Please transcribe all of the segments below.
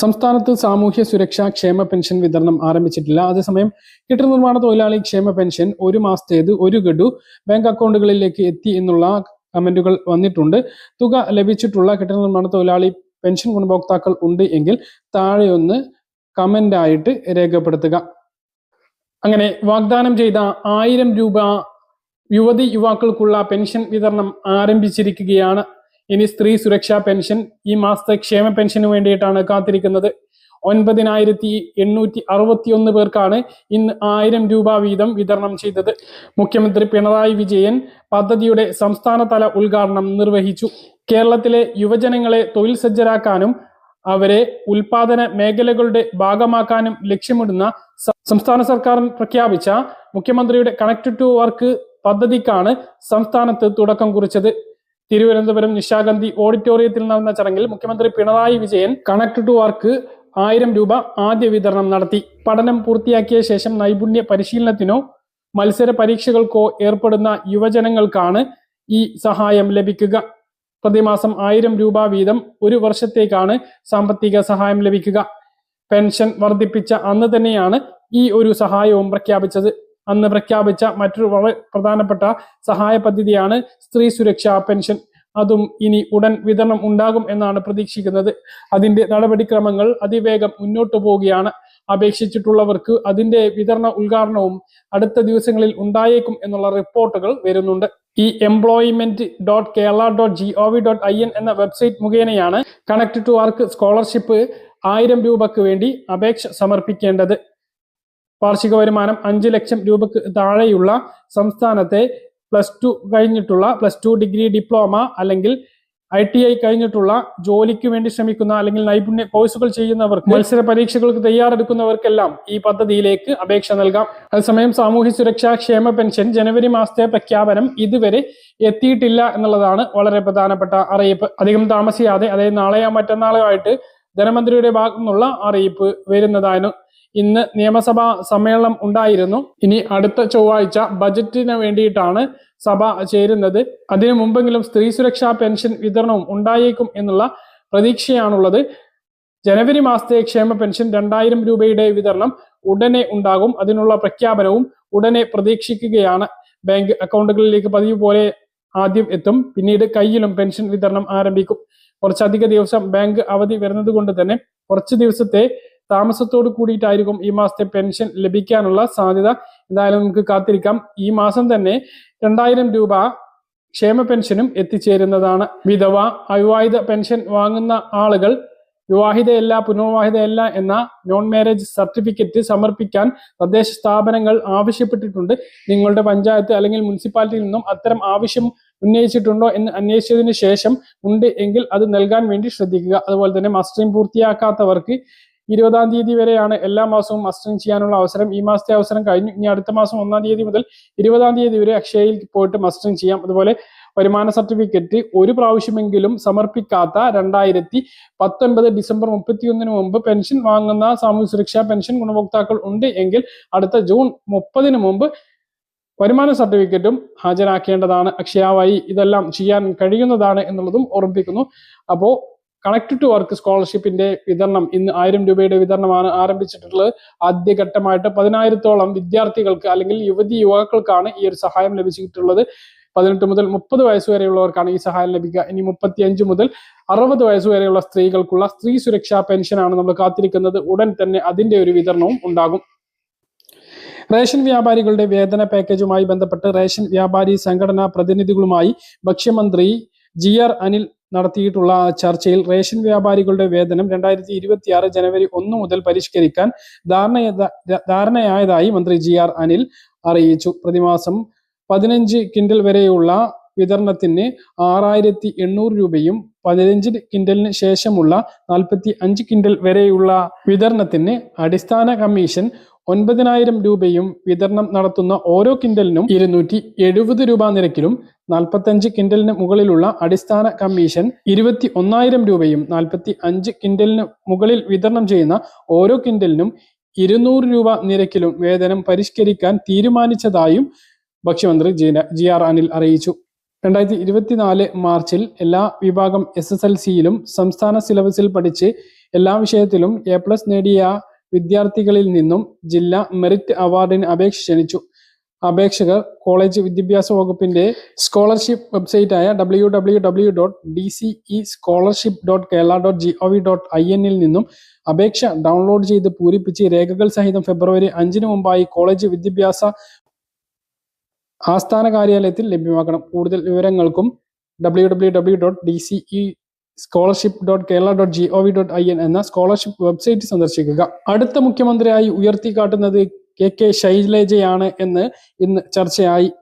സംസ്ഥാനത്ത് സാമൂഹ്യ സുരക്ഷാ ക്ഷേമ പെൻഷൻ വിതരണം ആരംഭിച്ചിട്ടില്ല. അതേസമയം കെട്ടിട നിർമ്മാണ തൊഴിലാളി ക്ഷേമ പെൻഷൻ ഒരു മാസത്തേത് ഒരു ഗഡു ബാങ്ക് അക്കൗണ്ടുകളിലേക്ക് എത്തി എന്നുള്ള കമന്റുകൾ വന്നിട്ടുണ്ട്. തുക ലഭിച്ചിട്ടുള്ള കെട്ടിട നിർമ്മാണ തൊഴിലാളി പെൻഷൻ ഗുണഭോക്താക്കൾ ഉണ്ട് എങ്കിൽ താഴെ ഒന്ന് കമന്റ് ആയിട്ട് രേഖപ്പെടുത്തുക. അങ്ങനെ വാഗ്ദാനം ചെയ്ത ആയിരം രൂപ യുവതി യുവാക്കൾക്കുള്ള പെൻഷൻ വിതരണം ആരംഭിച്ചിരിക്കുകയാണ് ഇനി സ്ത്രീ സുരക്ഷാ പെൻഷൻ ഈ മാസത്തെ ക്ഷേമ പെൻഷന് വേണ്ടിയിട്ടാണ് കാത്തിരിക്കുന്നത്. ഒൻപതിനായിരത്തി എണ്ണൂറ്റി അറുപത്തിയൊന്ന് പേർക്കാണ് ഇന്ന് ആയിരം രൂപ വീതം വിതരണം ചെയ്തത്. മുഖ്യമന്ത്രി പിണറായി വിജയൻ പദ്ധതിയുടെ സംസ്ഥാനതല ഉദ്ഘാടനം നിർവഹിച്ചു. കേരളത്തിലെ യുവജനങ്ങളെ തൊഴിൽ സജ്ജരാക്കാനും അവരെ ഉൽപാദന മേഖലകളുടെ ഭാഗമാക്കാനും ലക്ഷ്യമിടുന്ന സംസ്ഥാന സർക്കാർ പ്രഖ്യാപിച്ച മുഖ്യമന്ത്രിയുടെ കണക്ട് ടു വർക്ക് പദ്ധതിക്കാണ് സംസ്ഥാനത്ത് തുടക്കം കുറിച്ചത്. തിരുവനന്തപുരം നിശാഗന്ധി ഓഡിറ്റോറിയത്തിൽ നടന്ന ചടങ്ങിൽ മുഖ്യമന്ത്രി Pinarayi Vijayan connect to work ആയിരം രൂപ ആദ്യ വിതരണം നടത്തി. പഠനം പൂർത്തിയാക്കിയ ശേഷം നൈപുണ്യ പരിശീലനത്തിനോ മത്സര പരീക്ഷകൾക്കോ ഏർപ്പെടുന്ന യുവജനങ്ങൾക്കാണ് ഈ സഹായം ലഭിക്കുക. പ്രതിമാസം ആയിരം രൂപ വീതം ഒരു വർഷത്തേക്കാണ് സാമ്പത്തിക സഹായം ലഭിക്കുക. പെൻഷൻ വർദ്ധിപ്പിച്ച അന്ന് തന്നെയാണ് ഈ ഒരു സഹായവും പ്രഖ്യാപിച്ചത്. അന്ന് പ്രഖ്യാപിച്ച മറ്റൊരു വളരെ പ്രധാനപ്പെട്ട സഹായ പദ്ധതിയാണ് സ്ത്രീ സുരക്ഷാ പെൻഷൻ. അതും ഇനി ഉടൻ വിതരണം ഉണ്ടാകും എന്നാണ് പ്രതീക്ഷിക്കുന്നത്. അതിന്റെ നടപടിക്രമങ്ങൾ അതിവേഗം മുന്നോട്ടു പോവുകയാണ്. അപേക്ഷിച്ചിട്ടുള്ളവർക്ക് അതിന്റെ വിതരണ ഉദ്ഘാടനവും അടുത്ത ദിവസങ്ങളിൽ ഉണ്ടായേക്കും എന്നുള്ള റിപ്പോർട്ടുകൾ വരുന്നുണ്ട്. ഈ employment dot Kerala dot G O V dot I N എന്ന വെബ്സൈറ്റ് മുഖേനയാണ് കണക്ട് ടു വർക്ക് സ്കോളർഷിപ്പ് ആയിരം രൂപക്ക് വേണ്ടി അപേക്ഷ സമർപ്പിക്കേണ്ടത്. വാർഷിക വരുമാനം അഞ്ച് ലക്ഷം രൂപക്ക് താഴെയുള്ള സംസ്ഥാനത്തെ പ്ലസ് ടു കഴിഞ്ഞിട്ടുള്ള പ്ലസ് ടു ഡിഗ്രി ഡിപ്ലോമ അല്ലെങ്കിൽ ഐ ടി ഐ കഴിഞ്ഞിട്ടുള്ള ജോലിക്ക് വേണ്ടി ശ്രമിക്കുന്ന അല്ലെങ്കിൽ നൈപുണ്യ കോഴ്സുകൾ ചെയ്യുന്നവർക്ക് മത്സര പരീക്ഷകൾക്ക് തയ്യാറെടുക്കുന്നവർക്കെല്ലാം ഈ പദ്ധതിയിലേക്ക് അപേക്ഷ നൽകാം. അതേസമയം സാമൂഹ്യ സുരക്ഷാ ക്ഷേമ പെൻഷൻ ജനുവരി മാസത്തെ പ്രഖ്യാപനം ഇതുവരെ എത്തിയിട്ടില്ല എന്നുള്ളതാണ് വളരെ പ്രധാനപ്പെട്ട അറിയിപ്പ്. അധികം താമസിയാതെ അതായത് നാളെയോ മറ്റന്നാളോ ആയിട്ട് ധനമന്ത്രിയുടെ ഭാഗത്തു നിന്നുള്ള അറിയിപ്പ് വരുന്നതായിരുന്നു. ഇന്ന് നിയമസഭാ സമ്മേളനം ഉണ്ടായിരുന്നു. ഇനി അടുത്ത ചൊവ്വാഴ്ച ബജറ്റിന് വേണ്ടിയിട്ടാണ് സഭ ചേരുന്നത്. അതിനു മുമ്പെങ്കിലും സ്ത്രീ സുരക്ഷാ പെൻഷൻ വിതരണവും ഉണ്ടായേക്കും എന്നുള്ള പ്രതീക്ഷയാണുള്ളത്. ജനുവരി മാസത്തെ ക്ഷേമ പെൻഷൻ രണ്ടായിരം രൂപയുടെ വിതരണം ഉടനെ ഉണ്ടാകും. അതിനുള്ള പ്രഖ്യാപനവും ഉടനെ പ്രതീക്ഷിക്കുകയാണ്. ബാങ്ക് അക്കൗണ്ടുകളിലേക്ക് പതിവ് പോലെ ആദ്യം എത്തും. പിന്നീട് കയ്യിലും പെൻഷൻ വിതരണം ആരംഭിക്കും. കുറച്ചധിക ദിവസം ബാങ്ക് അവധി വരുന്നത് കൊണ്ട് തന്നെ കുറച്ച് ദിവസത്തെ താമസത്തോട് കൂടിയിട്ടായിരിക്കും ഈ മാസത്തെ പെൻഷൻ ലഭിക്കാനുള്ള സാധ്യത. എന്തായാലും നമുക്ക് കാത്തിരിക്കാം. ഈ മാസം തന്നെ രണ്ടായിരം രൂപ ക്ഷേമ പെൻഷനും എത്തിച്ചേരുന്നതാണ് വിധവ. അവിവാഹിത പെൻഷൻ വാങ്ങുന്ന ആളുകൾ വിവാഹിതയല്ല പുനർവിവാഹിതയല്ല എന്ന നോൺ മാരേജ് സർട്ടിഫിക്കറ്റ് സമർപ്പിക്കാൻ തദ്ദേശ സ്ഥാപനങ്ങൾ ആവശ്യപ്പെട്ടിട്ടുണ്ട്. നിങ്ങളുടെ പഞ്ചായത്ത് അല്ലെങ്കിൽ മുനിസിപ്പാലിറ്റിയിൽ നിന്നും അത്തരം ആവശ്യം ഉന്നയിച്ചിട്ടുണ്ടോ എന്ന് അന്വേഷിച്ചതിന് ശേഷം ഉണ്ട് എങ്കിൽ അത് നൽകാൻ വേണ്ടി ശ്രദ്ധിക്കുക. അതുപോലെ തന്നെ മസ്റ്ററിംഗ് പൂർത്തിയാക്കാത്തവർക്ക് ഇരുപതാം തീയതി വരെയാണ് എല്ലാ മാസവും മസ്റ്ററിംഗ് ചെയ്യാനുള്ള അവസരം. ഈ മാസത്തെ അവസരം കഴിഞ്ഞു. ഇനി അടുത്ത മാസം ഒന്നാം തീയതി മുതൽ ഇരുപതാം തീയതി വരെ അക്ഷയയിൽ പോയിട്ട് മസ്റ്ററിംഗ് ചെയ്യാം. അതുപോലെ വരുമാന സർട്ടിഫിക്കറ്റ് ഒരു പ്രാവശ്യമെങ്കിലും സമർപ്പിക്കാത്ത രണ്ടായിരത്തി പത്തൊൻപത് ഡിസംബർ മുപ്പത്തിയൊന്നിന് മുമ്പ് പെൻഷൻ വാങ്ങുന്ന സാമൂഹ്യ സുരക്ഷാ പെൻഷൻ ഗുണഭോക്താക്കൾ ഉണ്ട് എങ്കിൽ അടുത്ത ജൂൺ മുപ്പതിന് മുമ്പ് വരുമാന സർട്ടിഫിക്കറ്റും ഹാജരാക്കേണ്ടതാണ്. അക്ഷയാവായി ഇതെല്ലാം ചെയ്യാൻ കഴിയുന്നതാണ് എന്നുള്ളതും ഓർമ്മിപ്പിക്കുന്നു അപ്പോൾ കണക്ട് ടു വർക്ക് സ്കോളർഷിപ്പിന്റെ വിതരണം ഇന്ന് ആയിരം രൂപയുടെ വിതരണമാണ് ആരംഭിച്ചിട്ടുള്ളത്. ആദ്യഘട്ടമായിട്ട് പതിനായിരത്തോളം വിദ്യാർത്ഥികൾക്ക് അല്ലെങ്കിൽ യുവതി യുവാക്കൾക്കാണ് ഈ ഒരു സഹായം ലഭിച്ചിട്ടുള്ളത്. പതിനെട്ട് മുതൽ മുപ്പത് വയസ്സ് വരെയുള്ളവർക്കാണ് ഈ സഹായം ലഭിക്കുക. ഇനി മുപ്പത്തി അഞ്ച് മുതൽ അറുപത് വയസ്സ് വരെയുള്ള സ്ത്രീകൾക്കുള്ള സ്ത്രീ സുരക്ഷാ പെൻഷനാണ് നമ്മൾ കാത്തിരിക്കുന്നത്. ഉടൻ തന്നെ അതിന്റെ ഒരു വിതരണവും ഉണ്ടാകും. റേഷൻ വ്യാപാരികളുടെ വേതന പാക്കേജുമായി ബന്ധപ്പെട്ട് റേഷൻ വ്യാപാരി സംഘടനാ പ്രതിനിധികളുമായി ഭക്ഷ്യമന്ത്രി ജി ആർ അനിൽ നടത്തിയിട്ടുള്ള ചർച്ചയിൽ റേഷൻ വ്യാപാരികളുടെ വേതനം രണ്ടായിരത്തി ഇരുപത്തിയാറ് ജനുവരി ഒന്ന് മുതൽ പരിഷ്കരിക്കാൻ ധാരണ ധാരണയായതായി മന്ത്രി ജി ആർ അനിൽ അറിയിച്ചു. പ്രതിമാസം പതിനഞ്ച് കിൻഡൽ വരെയുള്ള വിതരണത്തിന് ആറായിരത്തി എണ്ണൂറ് രൂപയും പതിനഞ്ച് കിൻഡലിന് ശേഷമുള്ള നാൽപ്പത്തി അഞ്ച് കിൻഡൽ വരെയുള്ള വിതരണത്തിന് അടിസ്ഥാന കമ്മീഷൻ ഒൻപതിനായിരം രൂപയും വിതരണം നടത്തുന്ന ഓരോ കിൻഡലിനും ഇരുന്നൂറ്റി എഴുപത് രൂപ നിരക്കിലും നാൽപ്പത്തഞ്ച് കിൻഡലിന് മുകളിലുള്ള അടിസ്ഥാന കമ്മീഷൻ ഇരുപത്തി ഒന്നായിരം രൂപയും നാൽപ്പത്തി അഞ്ച് കിൻഡലിന് മുകളിൽ വിതരണം ചെയ്യുന്ന ഓരോ കിൻഡലിനും ഇരുന്നൂറ് രൂപ നിരക്കിലും വേതനം പരിഷ്കരിക്കാൻ തീരുമാനിച്ചതായും ഭക്ഷ്യമന്ത്രി ജി- ആർ അനിൽ അറിയിച്ചു. രണ്ടായിരത്തി ഇരുപത്തിനാല് മാർച്ചിൽ എല്ലാ വിഭാഗം എസ് എസ് എൽ സിയിലും സംസ്ഥാന സിലബസിൽ പഠിച്ച് എല്ലാ വിഷയത്തിലും എ പ്ലസ് നേടിയ വിദ്യാർത്ഥികളിൽ നിന്നും ജില്ലാ മെറിറ്റ് അവാർഡിന് അപേക്ഷ ക്ഷണിച്ചു. അപേക്ഷകർ കോളേജ് വിദ്യാഭ്യാസ വകുപ്പിന്റെ scholarship വെബ്സൈറ്റായ W W W dot D C E scholarship dot Kerala dot G O V dot I എന്നിൽ നിന്നും അപേക്ഷ ഡൗൺലോഡ് ചെയ്ത് പൂരിപ്പിച്ച് രേഖകൾ സഹിതം ഫെബ്രുവരി അഞ്ചിന് മുമ്പായി കോളേജ് വിദ്യാഭ്യാസ ആസ്ഥാന കാര്യാലയത്തിൽ ലഭ്യമാക്കണം. കൂടുതൽ വിവരങ്ങൾക്കും W W W dot D C E scholarship dot Kerala dot G O V dot I N എന്ന സ്കോളർഷിപ്പ് വെബ്സൈറ്റ് സന്ദർശിക്കുക. അടുത്ത മുഖ്യമന്ത്രിയായി ഉയർത്തിക്കാട്ടുന്നത് കെ കെ ശൈലജയാണ് എന്ന് ഇന്ന് ചർച്ചയായി.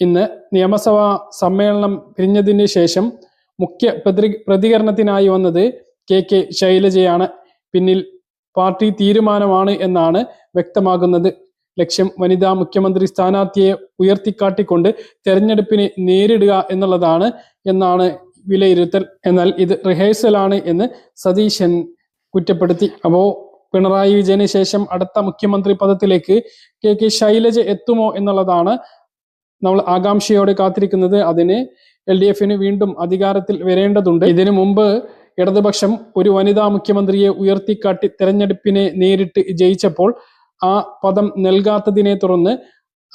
ഇന്ന് നിയമസഭാ സമ്മേളനം പിരിഞ്ഞതിന് ശേഷം മുഖ്യ പ്രതി- പ്രതികരണത്തിനായി വന്നത് കെ കെ ശൈലജയാണ്. പിന്നിൽ പാർട്ടി തീരുമാനമാണ് എന്നാണ് വ്യക്തമാകുന്നത്. ലക്ഷ്യം വനിതാ മുഖ്യമന്ത്രി സ്ഥാനാർത്ഥിയെ ഉയർത്തിക്കാട്ടിക്കൊണ്ട് തെരഞ്ഞെടുപ്പിനെ നേരിടുക എന്നുള്ളതാണ് എന്നാണ് വിലയിരുത്തൽ എന്നാൽ ഇത് റിഹേഴ്സലാണ് എന്ന് സതീശൻ കുറ്റപ്പെടുത്തി. അപ്പോ പിണറായി വിജയന് ശേഷം അടുത്ത മുഖ്യമന്ത്രി പദത്തിലേക്ക് കെ കെ ശൈലജ എത്തുമോ എന്നുള്ളതാണ് നമ്മൾ ആകാംക്ഷയോടെ കാത്തിരിക്കുന്നത്. അതിന് എൽ ഡി എഫിന് വീണ്ടും അധികാരത്തിൽ വരേണ്ടതുണ്ട്. ഇതിനു മുമ്പ് ഇടതുപക്ഷം ഒരു വനിതാ മുഖ്യമന്ത്രിയെ ഉയർത്തിക്കാട്ടി തെരഞ്ഞെടുപ്പിനെ നേരിട്ട് ജയിച്ചപ്പോൾ ആ പദം നൽകാത്തതിനെ തുടർന്ന്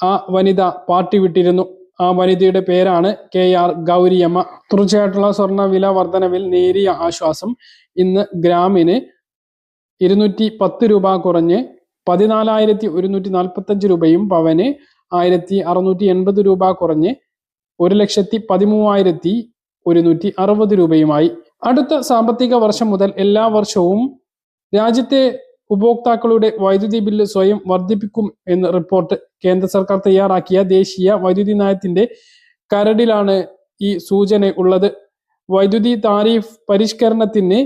ആ വനിത പാർട്ടി വിട്ടിരുന്നു. ആ വനിതയുടെ പേരാണ് കെ ആർ ഗൗരിയമ്മ. തുടർച്ചയായിട്ടുള്ള സ്വർണ വില വർധനവിൽ നേരിയ ആശ്വാസം ഇന്ന് ഗ്രാമിന് ഇരുന്നൂറ്റി പത്ത് രൂപ കുറഞ്ഞ് പതിനാലായിരത്തി ഒരുന്നൂറ്റി നാൽപ്പത്തഞ്ച് രൂപയും പവന് ആയിരത്തി അറുന്നൂറ്റി എൺപത് രൂപ കുറഞ്ഞ് ഒരു ലക്ഷത്തി പതിമൂവായിരത്തി ഒരുന്നൂറ്റി അറുപത് രൂപയുമായി. അടുത്ത സാമ്പത്തിക വർഷം മുതൽ എല്ലാ വർഷവും രാജ്യത്തെ ഉപഭോക്താക്കളുടെ വൈദ്യുതി ബില്ല് സ്വയം വർദ്ധിപ്പിക്കും എന്ന റിപ്പോർട്ട് കേന്ദ്ര സർക്കാർ തയ്യാറാക്കിയ ദേശീയ വൈദ്യുതി നയത്തിന്റെ കരടിലാണ് ഈ സൂചന ഉള്ളത്. വൈദ്യുതി താരിഫ് പരിഷ്കരണത്തിന്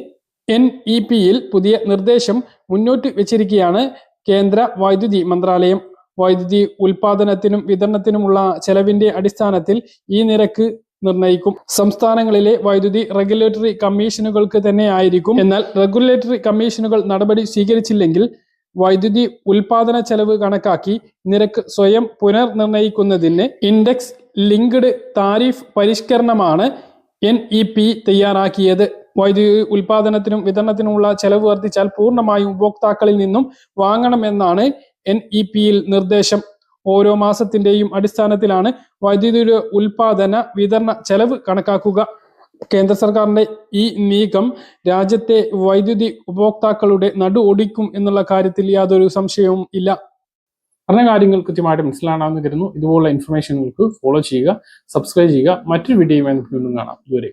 എൻ ഇ പിയിൽ പുതിയ നിർദ്ദേശം മുന്നോട്ട് വെച്ചിരിക്കുകയാണ് കേന്ദ്ര വൈദ്യുതി മന്ത്രാലയം. വൈദ്യുതി ഉൽപാദനത്തിനും വിതരണത്തിനുമുള്ള ചെലവിന്റെ അടിസ്ഥാനത്തിൽ ഈ നിരക്ക് നിർണയിക്കും സംസ്ഥാനങ്ങളിലെ വൈദ്യുതി റെഗുലേറ്ററി കമ്മീഷനുകൾക്ക് തന്നെ ആയിരിക്കും. എന്നാൽ റെഗുലേറ്ററി കമ്മീഷനുകൾ നടപടി സ്വീകരിച്ചില്ലെങ്കിൽ വൈദ്യുതി ഉൽപാദന ചെലവ് കണക്കാക്കി നിരക്ക് സ്വയം പുനർനിർണയിക്കുന്നതിന് ഇൻഡെക്സ് ലിങ്ക്ഡ് താരിഫ് പരിഷ്കരണമാണ് എൻ ഇ പി തയ്യാറാക്കിയത്. വൈദ്യുതി ഉൽപാദനത്തിനും വിതരണത്തിനുമുള്ള ചെലവ് വർദ്ധിച്ചാൽ പൂർണമായും ഉപഭോക്താക്കളിൽ നിന്നും വാങ്ങണമെന്നാണ് എൻ ഇ പിയിൽ നിർദ്ദേശം. ഓരോ മാസത്തിന്റെയും അടിസ്ഥാനത്തിലാണ് വൈദ്യുതിയുടെ ഉൽപാദന വിതരണ ചെലവ് കണക്കാക്കുക. കേന്ദ്ര സർക്കാരിന്റെ ഈ നീക്കം രാജ്യത്തെ വൈദ്യുതി ഉപഭോക്താക്കളുടെ നടു ഒടിക്കും എന്നുള്ള കാര്യത്തിൽ യാതൊരു സംശയവും ഇല്ല. പറഞ്ഞ കാര്യങ്ങൾ കൃത്യമായിട്ട് മനസ്സിലാണെന്ന് കരുതുന്നു. ഇതുപോലുള്ള ഇൻഫർമേഷനുകൾക്ക് ഫോളോ ചെയ്യുക സബ്സ്ക്രൈബ് ചെയ്യുക. മറ്റൊരു നമുക്ക് വീണ്ടും കാണാം. ഇതുവരെ